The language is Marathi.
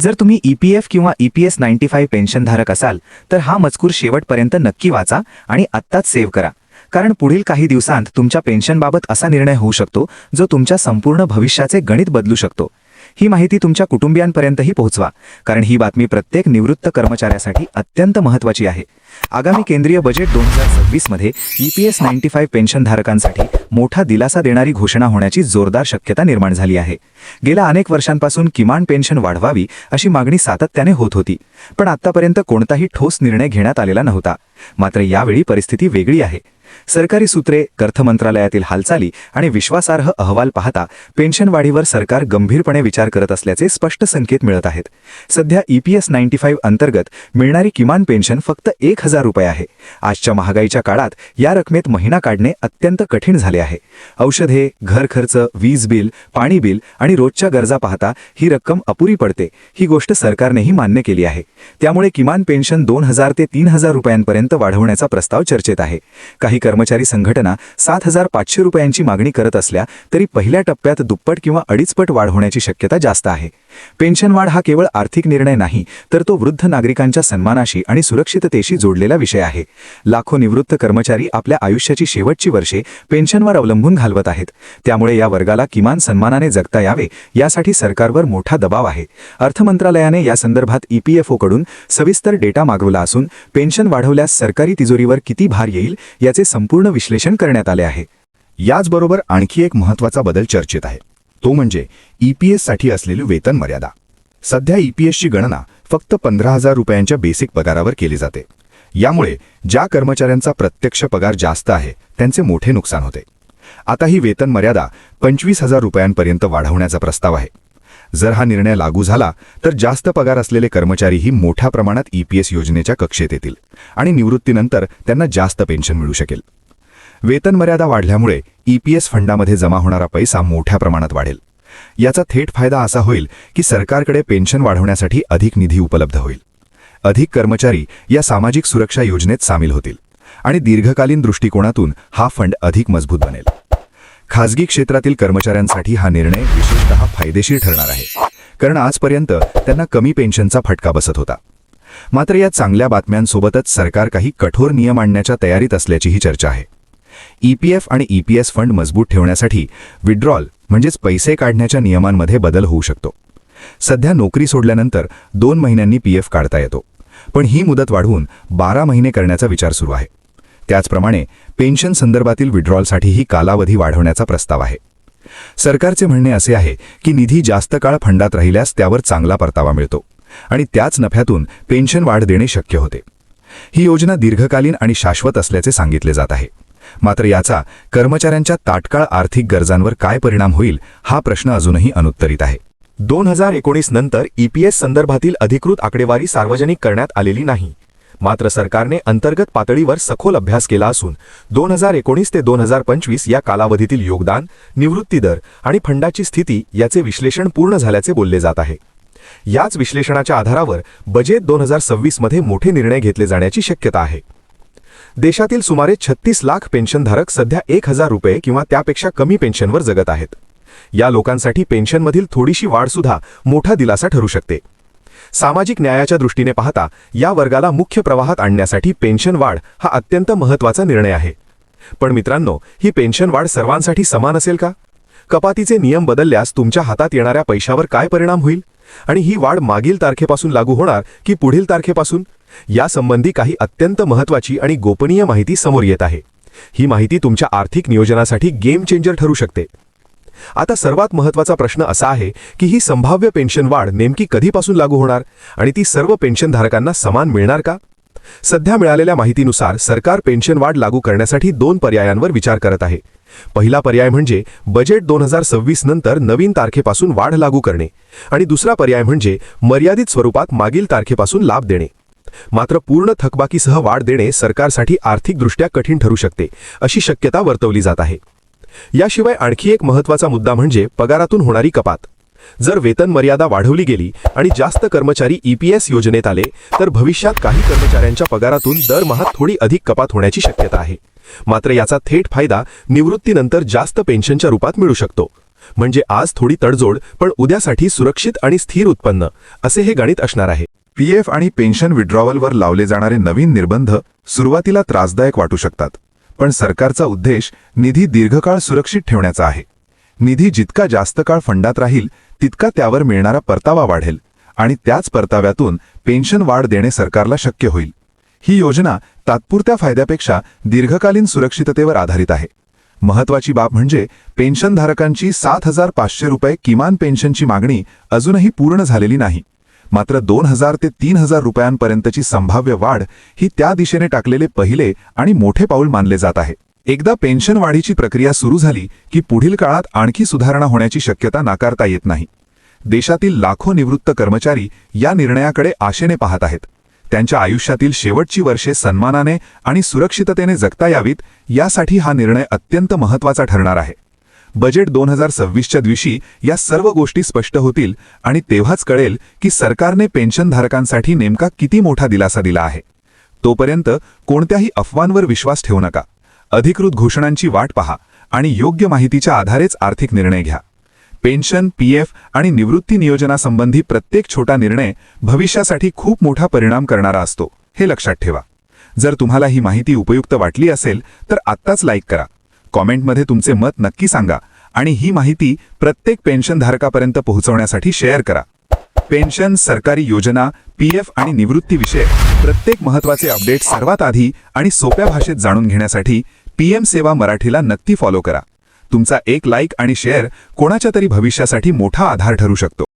जर तुम्ही ई पी एफ किंवा ईपीएस नाईन्टी फाईव्ह पेन्शनधारक असाल तर हा मजकूर शेवटपर्यंत नक्की वाचा आणि आत्ताच सेव्ह करा. कारण पुढील काही दिवसांत तुमच्या पेन्शनबाबत असा निर्णय होऊ शकतो जो तुमच्या संपूर्ण भविष्याचे गणित बदलू शकतो. ही माहिती तुमच्या कुटुंबियांपर्यंतही पोहोचवा कारण ही बातमी प्रत्येक निवृत्त कर्मचाऱ्यासाठी अत्यंत महत्त्वाची आहे. आगामी केंद्रीय बजेट दोन हजार सव्वीसमध्ये E P S ninety five पेन्शनधारकांसाठी मोठा दिलासा देणारी घोषणा होण्याची जोरदार शक्यता निर्माण झाली आहे. गेल्या अनेक वर्षांपासून किमान पेन्शन वाढवावी अशी मागणी सातत्याने होत होती पण आतापर्यंत कोणताही ठोस निर्णय घेण्यात आलेला नव्हता. मात्र यावेळी परिस्थिती वेगळी आहे. सरकारी सूत्रे अर्थ मंत्रालयातील हालचाली आणि विश्वासार्ह अहवाल पाहता पेन्शन वाढीवर सरकार गंभीरपणे विचार करत असल्याचे स्पष्ट संकेत मिळत आहेत. सध्या ईपीएस नाईन्टी फाईव्ह अंतर्गत मिळणारी किमान पेन्शन फक्त एक हजार रुपये आहे. आजच्या महागाईच्या काळात या रकमेत महिना काढणे अत्यंत कठीण झाले आहे. औषधे घर खर्च वीज बिल पाणी बिल आणि रोजच्या गरजा पाहता ही रक्कम अपुरी पडते ही गोष्ट सरकारनेही मान्य केली आहे. त्यामुळे किमान पेन्शन दोन हजार ते तीन हजार रुपयांपर्यंत वाढवण्याचा प्रस्ताव चर्चेत आहे. काही कर्मचारी संघटना सात हजार पाचशे रुपयांची मागणी करत असल्या तरी पहिल्या टप्प्यात दुप्पट किंवा अडीचपट वाढ होण्याची शक्यता जास्त आहे. पेन्शन वाढ हा केवळ आर्थिक निर्णय नाही तर तो वृद्ध नागरिकांच्या सन्मानाशी आणि सुरक्षिततेशी जोडलेला विषय आहे. लाखो निवृत्त कर्मचारी आपल्या आयुष्याची शेवटची वर्षे पेन्शनवर अवलंबून घालवत आहेत. त्यामुळे या वर्गाला किमान सन्मानाने जगता यावे यासाठी सरकारवर मोठा दबाव आहे. अर्थ मंत्रालयाने या संदर्भात ईपीएफओ ईपीएफओकडून सविस्तर डेटा मागवला असून पेन्शन वाढवल्यास सरकारी तिजोरीवर किती भार येईल याचे संपूर्ण विश्लेषण करण्यात आले आहे. याचबरोबर आणखी एक महत्त्वाचा बदल चर्चेत आहे. तो म्हणजे ईपीएससाठी असलेली वेतन मर्यादा. सध्या ईपीएसची गणना फक्त पंधरा हजार रुपयांच्या बेसिक पगारावर केली जाते. यामुळे ज्या कर्मचाऱ्यांचा प्रत्यक्ष पगार जास्त आहे त्यांचे मोठे नुकसान होते. आता ही वेतन मर्यादा पंचवीस हजार रुपयांपर्यंत वाढवण्याचा प्रस्ताव आहे. जर हा निर्णय लागू झाला तर जास्त पगार असलेले कर्मचारीही मोठ्या प्रमाणात ईपीएस योजनेच्या कक्षेत येतील आणि निवृत्तीनंतर त्यांना जास्त पेन्शन मिळू शकेल. वेतन मर्यादा वाढल्यामुळे ईपीएस फंडामध्ये जमा होणारा पैसा मोठ्या प्रमाणात वाढेल. याचा थेट फायदा असा होईल की सरकारकडे पेन्शन वाढवण्यासाठी अधिक निधी उपलब्ध होईल. अधिक कर्मचारी या सामाजिक सुरक्षा योजनेत सामील होतील आणि दीर्घकालीन दृष्टिकोनातून हा फंड अधिक मजबूत बनेल. खासगी क्षेत्रातील कर्मचाऱ्यांसाठी हा निर्णय विशेषतः फायदेशीर ठरणार आहे. कारण आजपर्यंत त्यांना कमी पेन्शनचा फटका बसत होता. मात्र या चांगल्या बातम्यांसोबतच सरकार काही कठोर नियम आणण्याच्या तयारीत असल्याचीही चर्चा आहे. ईपीएफ आणि ईपीएस फंड मजबूत ठेवण्यासाठी विड्रॉल म्हणजेच पैसे काढण्याच्या नियमांमध्ये बदल होऊ शकतो. सध्या नोकरी सोडल्यानंतर दोन महिन्यांनी पीएफ काढता येतो. पण ही मुदत वाढवून बारा महिने करण्याचा विचार सुरू आहे. त्याचप्रमाणे पेन्शन संदर्भातील विड्रॉलसाठीही कालावधी वाढवण्याचा प्रस्ताव आहे. सरकारचे म्हणणे असे आहे की निधी जास्त काळ फंडात राहिल्यास त्यावर चांगला परतावा मिळतो आणि त्याच नफ्यातून पेन्शन वाढ देणे शक्य होते. ही योजना दीर्घकालीन आणि शाश्वत असल्याचे सांगितले जात आहे. मात्र याचा कर्मचाऱ्यांच्या तात्काळ आर्थिक गरजांवर काय परिणाम होईल हा प्रश्न अजूनही अनुत्तरित आहे. दोन हजार एकोणीस नंतर ईपीएस संदर्भातील अधिकृत आकडेवारी सार्वजनिक करण्यात आलेली नाही. मात्र सरकारने अंतर्गत पातळीवर सखोल अभ्यास केला असून दोन हजार एकोणीस ते दोन हजार पंचवीस या कालावधीतील योगदान निवृत्ती दर आणि फंडाची स्थिती याचे विश्लेषण पूर्ण झाल्याचे बोलले जात आहे. याच विश्लेषणाच्या आधारावर बजेट दोन हजार सव्वीसमध्ये मोठे निर्णय घेतले जाण्याची शक्यता आहे. देशातील सुमारे छत्तीस लाख पेन्शनधारक सध्या एक हजार रुपये किंवा त्यापेक्षा कमी पेन्शनवर जगत आहेत. या लोकांसाठी पेन्शनमधील थोडीशी वाढसुद्धा मोठा दिलासा ठरू शकते. सामाजिक न्यायाच्या दृष्टीने पाहता या वर्गाला मुख्य प्रवाहात आणण्यासाठी पेन्शन वाढ हा अत्यंत महत्त्वाचा निर्णय आहे. पण मित्रांनो ही पेन्शन वाढ सर्वांसाठी समान असेल का? कपातीचे नियम बदलल्यास तुमच्या हातात येणाऱ्या पैशावर काय परिणाम होईल? आणि ही वाढ मागील तारखेपासून लागू होणार की पुढील तारखेपासून? यासंबंधी काही अत्यंत महत्त्वाची आणि गोपनीय माहिती समोर येत आहे. ही माहिती तुमच्या आर्थिक नियोजनासाठी गेम चेंजर ठरू शकते. आता सर्वात महत्त्वाचा प्रश्न असा आहे की ही संभाव्य पेन्शन वाढ नेमकी कधीपासून लागू होणार आणि ती सर्व पेन्शनधारकांना समान मिळणार का? सध्या मिळालेल्या माहितीनुसार सरकार पेन्शन वाढ लागू करण्यासाठी दोन पर्यायांवर विचार करत आहे. पहिला पर्याय म्हणजे बजेट दोन हजार सव्वीस नंतर नवीन तारखेपासून वाढ लागू करणे आणि दुसरा पर्याय म्हणजे मर्यादित स्वरूपात मागील तारखेपासून लाभ देणे. मात्र पूर्ण थकबाकीसह वाढ देणे सरकारसाठी आर्थिकदृष्ट्या कठीण ठरू शकते अशी शक्यता वर्तवली जात आहे. याशिवाय आणखी एक महत्त्वाचा मुद्दा म्हणजे पगारातून होणारी कपात. जर वेतन मर्यादा वाढवली गेली आणि जास्त कर्मचारी ईपीएस योजनेत आले तर भविष्यात काही कर्मचाऱ्यांच्या पगारातून दरमहा थोडी अधिक कपात होण्याची शक्यता आहे. मात्र याचा थेट फायदा निवृत्तीनंतर जास्त पेन्शनच्या रूपात मिळू शकतो. म्हणजे आज थोडी तडजोड पण उद्यासाठी सुरक्षित आणि स्थिर उत्पन्न असे हे गणित असणार आहे. पीएफ आणि पेन्शन विड्रॉवलवर लावले जाणारे नवीन निर्बंध सुरुवातीला त्रासदायक वाटू शकतात. पण सरकारचा उद्देश निधी दीर्घकाळ सुरक्षित ठेवण्याचा आहे. निधी जितका जास्त काळ फंडात राहील तितका त्यावर मिळणारा परतावा वाढेल आणि त्याच परताव्यातून पेन्शन वाढ देणे सरकारला शक्य होईल. ही योजना तात्पुरत्या फायद्यापेक्षा दीर्घकालीन सुरक्षिततेवर आधारित आहे. महत्वाची बाब म्हणजे पेन्शनधारकांची सात हजार पाचशे रुपये किमान पेन्शनची मागणी अजूनही पूर्ण झालेली नाही. मात्र दोन हजार ते तीन हजार रुपयांपर्यंतची संभाव्य वाढ ही त्या दिशेने टाकलेले पहिले आणि मोठे पाऊल मानले जात आहे. एकदा पेन्शन वाढीची प्रक्रिया सुरू झाली की पुढील काळात आणखी सुधारणा होण्याची शक्यता नाकारता येत नाही. देशातील लाखो निवृत्त कर्मचारी या निर्णयाकडे आशेने पाहत आहेत. त्यांच्या आयुष्यातील शेवटची वर्षे सन्मानाने आणि सुरक्षिततेने जगता यावीत यासाठी हा निर्णय अत्यंत महत्त्वाचा ठरणार आहे. बजेट दोन हजार सव्वीसच्या दिवशी या सर्व गोष्टी स्पष्ट होतील आणि तेव्हाच कळेल की सरकारने पेन्शनधारकांसाठी नेमका किती मोठा दिलासा दिला आहे. तोपर्यंत कोणत्याही अफवांवर विश्वास ठेवू नका. अधिकृत घोषणांची वाट पहा आणि योग्य माहितीच्या आधारेच आर्थिक निर्णय घ्या. पेन्शन पी एफ आणि निवृत्ती नियोजनासंबंधी प्रत्येक छोटा निर्णय भविष्यासाठी खूप मोठा परिणाम करणारा असतो. हे लक्षात ठेवा. जर तुम्हाला ही माहिती उपयुक्त वाटली असेल तर आत्ताच लाईक करा. कॉमेंटमध्ये तुमचे मत नक्की सांगा आणि ही माहिती प्रत्येक पेन्शनधारकापर्यंत पोहोचवण्यासाठी शेअर करा. पेन्शन सरकारी योजना पीएफ आणि निवृत्तीविषयक प्रत्येक महत्त्वाचे अपडेट सर्वात आधी आणि सोप्या भाषेत जाणून घेण्यासाठी पीएम सेवा मराठीला नक्की फॉलो करा. तुमचा एक लाईक आणि शेअर कोणाच्या तरी भविष्यासाठी मोठा आधार ठरू शकतो.